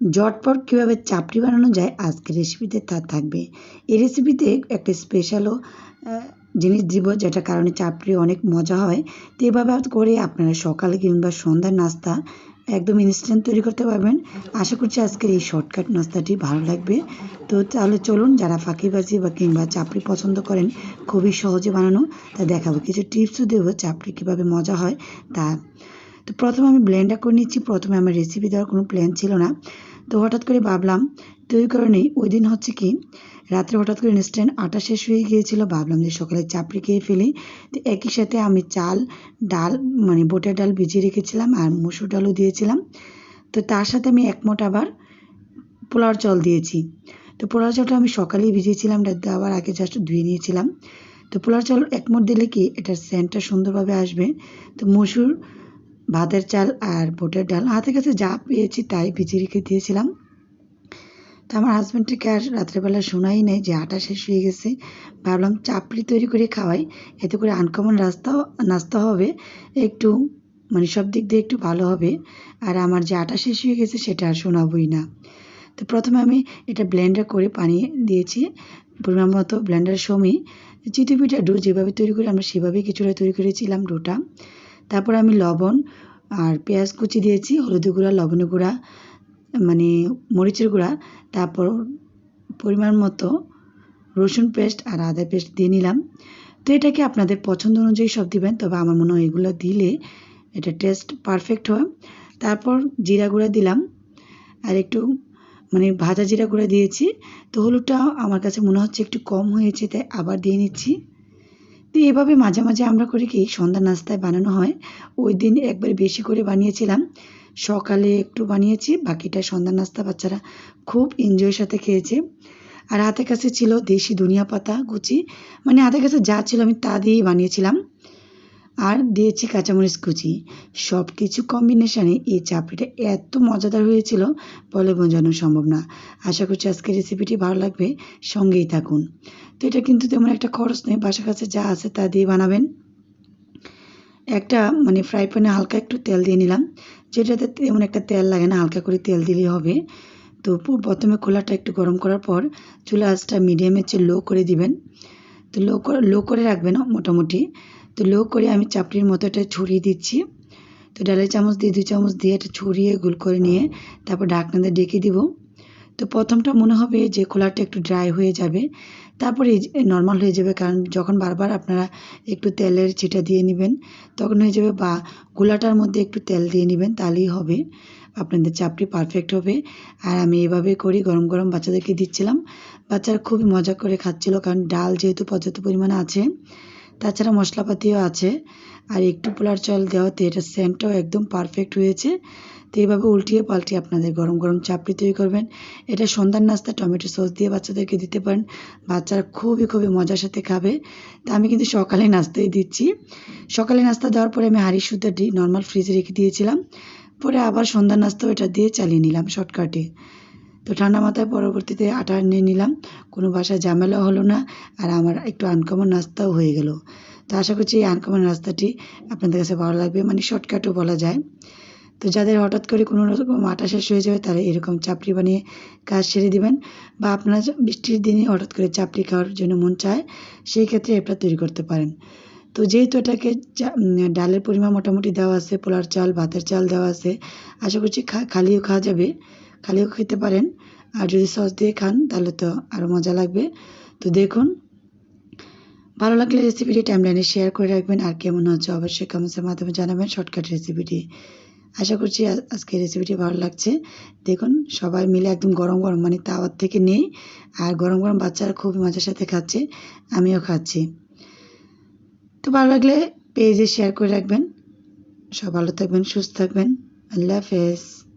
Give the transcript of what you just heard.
ঝটপট কীভাবে চাপড়ি বানানো যায় আজকের রেসিপিতে তা থাকবে। এই রেসিপিতে একটা স্পেশালও জিনিস দিব যেটা কারণে চাপড়ি অনেক মজা হয়। তো এভাবে করে আপনারা সকালে কিংবা সন্ধ্যার নাস্তা একদম ইনস্ট্যান্ট তৈরি করতে পারবেন। আশা করছি আজকের এই শর্টকাট নাস্তাটি ভালো লাগবে। তো তাহলে চলুন, যারা ফাঁকিবাজি বা কিংবা চাপড়ি পছন্দ করেন, খুবই সহজে বানানো, তা দেখাবো। কিছু টিপসও দেবো চাপড়ি কীভাবে মজা হয় তা। তো প্রথমে আমি ব্লেন্ডার করে নিচ্ছি। প্রথমে আমার রেসিপি দেওয়ার কোনো প্ল্যান ছিল না। হঠাৎ করে ভাবলাম, তো ওই কারণেই ওই দিন হচ্ছে কি, রাত্রে হঠাৎ করে ইনস্ট্যান্ট আটা শেষ হয়ে গিয়েছিল, ভাবলাম যে সকালে চাপড়ি খেয়ে ফেলি। তো একই সাথে আমি চাল, ডাল মানে বোটের ডাল ভিজিয়ে রেখেছিলাম আর মুসুর ডালও দিয়েছিলাম। তো তার সাথে আমি একমোট আবার পোলার চল দিয়েছি। তো পোলার চালটা আমি সকালেই ভিজিয়েছিলাম দেওয়ার আগে জাস্ট ধুয়ে নিয়েছিলাম। তো পোলার চাল একমোট দিলে কি, এটার সেন্টটা সুন্দরভাবে আসবে। তো মসুর ভাতের চাল আর বোটের ডাল। হাতে কাছে যা পেয়েছি তাই ভিজিয়ে রেখে দিয়েছিলাম। তো আমার হাজব্যান্ডকে আর রাত্রেবেলা শোনাই নেই যে আটা শেষ হয়ে গেছে। ভাবলাম চাপড়ি তৈরি করে খাওয়াই। এতে করে আনকমন রাস্তাও, নাস্তা হবে। একটু মানে সব দিক দিয়ে একটু ভালো হবে। আর আমার যে আটা শেষ হয়ে গেছে সেটা আর শোনাবই না। তো প্রথমে আমি এটা ব্লেন্ডার করে পানি দিয়েছি। পরিমাণ মতো ব্লেন্ডার সময় চিতু পিঠা ডো যেভাবে তৈরি করি, আমরা সেভাবেই কিছুটা তৈরি করেছিলাম ডোটা তারপর আমি লবণ আর পেঁয়াজ কুচি দিয়েছি, হলুদ গুঁড়া, লবণের গুঁড়া মানে মরিচের গুঁড়া। তারপর পরিমাণ মতো রসুন পেস্ট আর আদা পেস্ট দিয়ে নিলাম। তো এটাকে আপনাদের পছন্দ অনুযায়ী সব দিবেন, তবে আমার মনে হয় এগুলো দিলে এটা টেস্ট পারফেক্ট হয়। তারপর জিরা গুঁড়া দিলাম, আর একটু মানে ভাজা জিরা গুঁড়া দিয়েছি। তো হলুদটা আমার কাছে মনে হচ্ছে একটু কম হয়েছে, তাই আবার দিয়ে নিচ্ছি। তো এভাবে মাঝে মাঝে আমরা করি কি, সন্ধ্যা নাস্তায় বানানো হয়। ওই দিন একবার বেশি করে বানিয়েছিলাম। সকালে একটু বানিয়েছি, বাকিটা সন্ধ্যা নাস্তা বাচ্চারা খুব এনজয়ের সাথে খেয়েছে। আর হাতের কাছে ছিল দেশি ধনিয়া পাতা, কুচি। মানে হাতের কাছে যা ছিল আমি তা দিয়েই বানিয়েছিলাম। আর দিয়েছি কাঁচামরিচ কুচি। সব কিছু কম্বিনেশানে এই চাপড়িটা এত মজাদার হয়েছিল বলে বোঝানো সম্ভব না। আশা করছি আজকের রেসিপিটি ভালো লাগবে। সঙ্গেই থাকুন। তো এটা কিন্তু তেমন একটা খরচ নেই বাসার কাছে যা আছে তা দিয়ে বানাবেন। একটা মানে ফ্রাই প্যানে হালকা একটু তেল দিয়ে নিলাম। যেটাতে তেমন একটা তেল লাগে না, হালকা করে তেল দিলেই হবে। তো প্রথমে খোলাটা একটু গরম করার পর চুলা আঁচটা মিডিয়ামের চেয়ে লো করে দিবেন। তো লো করে লো করে রাখবেন মোটামুটি। তো লো করে আমি চাপড়ির মতো এটা ছড়িয়ে দিচ্ছি। তো ডালের চামচ দিয়ে, দুই চামচ দিয়ে এটা ছড়িয়ে গোল করে নিয়ে তারপর ঢাকনা দিয়ে ডেকে দিব। তো প্রথমটা মনে হবে যে খোলাটা একটু ড্রাই হয়ে যাবে। তারপরে নর্মাল হয়ে যাবে কারণ যখন বারবার আপনারা একটু তেলের ছিটা দিয়ে নেবেন, তখন হয়ে যাবে বা গোলাটার মধ্যে একটু তেল দিয়ে নেবেন তাহলেই হবে। আপনাদের চাপটি পারফেক্ট হবে। আর আমি এভাবে করি গরম গরম বাচ্চাদেরকে দিচ্ছিলাম। বাচ্চারা খুবই মজা করে খাচ্ছিল কারণ ডাল যেহেতু পর্যাপ্ত পরিমাণে আছে তাছাড়া মশলাপাতিও আছে। আর একটু পোলার চাল দেওয়াতে এটা সেন্টটাও একদম পারফেক্ট হয়েছে। তো এইভাবে উল্টিয়ে পাল্টিয়ে আপনাদের গরম গরম চাপড়ি তৈরি করবেন। এটা সন্ধ্যার নাস্তা টমেটো সস দিয়ে বাচ্চাদেরকে দিতে পারেন। বাচ্চারা খুবই খুবই মজার সাথে খাবে। তা আমি কিন্তু সকালে নাস্তাই দিচ্ছি। সকালে নাস্তা দেওয়ার পরে আমি হাঁড়ি সুদ্ধা দিই নর্মাল ফ্রিজে রেখে দিয়েছিলাম। পরে আবার সন্ধ্যার নাস্তাও এটা দিয়ে চালিয়ে নিলাম শর্টকাটে তো ঠান্ডা মাথায় পরবর্তীতে আটা নিয়ে নিলাম। কোনো বাসায় ঝামেলা হলো না আর আমার একটু আনকমন নাস্তাও হয়ে গেল। তো আশা করছি এই আনকমন রাস্তাটি আপনাদের কাছে ভালো লাগবে মানে শর্টকাটও বলা যায়। তো যাদের হঠাৎ করে কোনো রকম আটা শেষ হয়ে যাবে তারা এরকম চাপড়ি বানিয়ে কাজ সেরে দিবেন বা আপনারা বৃষ্টির দিনে হঠাৎ করে চাপড়ি খাওয়ার জন্য মন চায়, সেই ক্ষেত্রে এটা তৈরি করতে পারেন। তো যেহেতু এটাকে ডালের পরিমাণ মোটামুটি দেওয়া আছে, পোলার চাল, ভাতের চাল দেওয়া আছে, আশা করছি খালিও খাওয়া যাবে। খালিও খেতে পারেন। আর যদি সস দিয়ে খান, তাহলে তো আরও মজা লাগবে। তো দেখুন, ভালো লাগলে রেসিপিটি টাইমলাইনে শেয়ার করে রাখবেন। আর কেমন হচ্ছে অবশ্যই কমেন্টসের মাধ্যমে জানাবেন শর্টকাট রেসিপিটি আশা করছি আজকে রেসিপিটি ভালো লাগছে। দেখুন, সবাই মিলে একদম গরম গরম মানে তাওয়ার থেকে নেই আর গরম গরম বাচ্চারা খুব মজার সাথে খাচ্ছে, আমিও খাচ্ছি। তো ভালো লাগলে পেজে শেয়ার করে রাখবেন। সব ভালো থাকবেন, সুস্থ থাকবেন। আল্লাহ হাফেজ।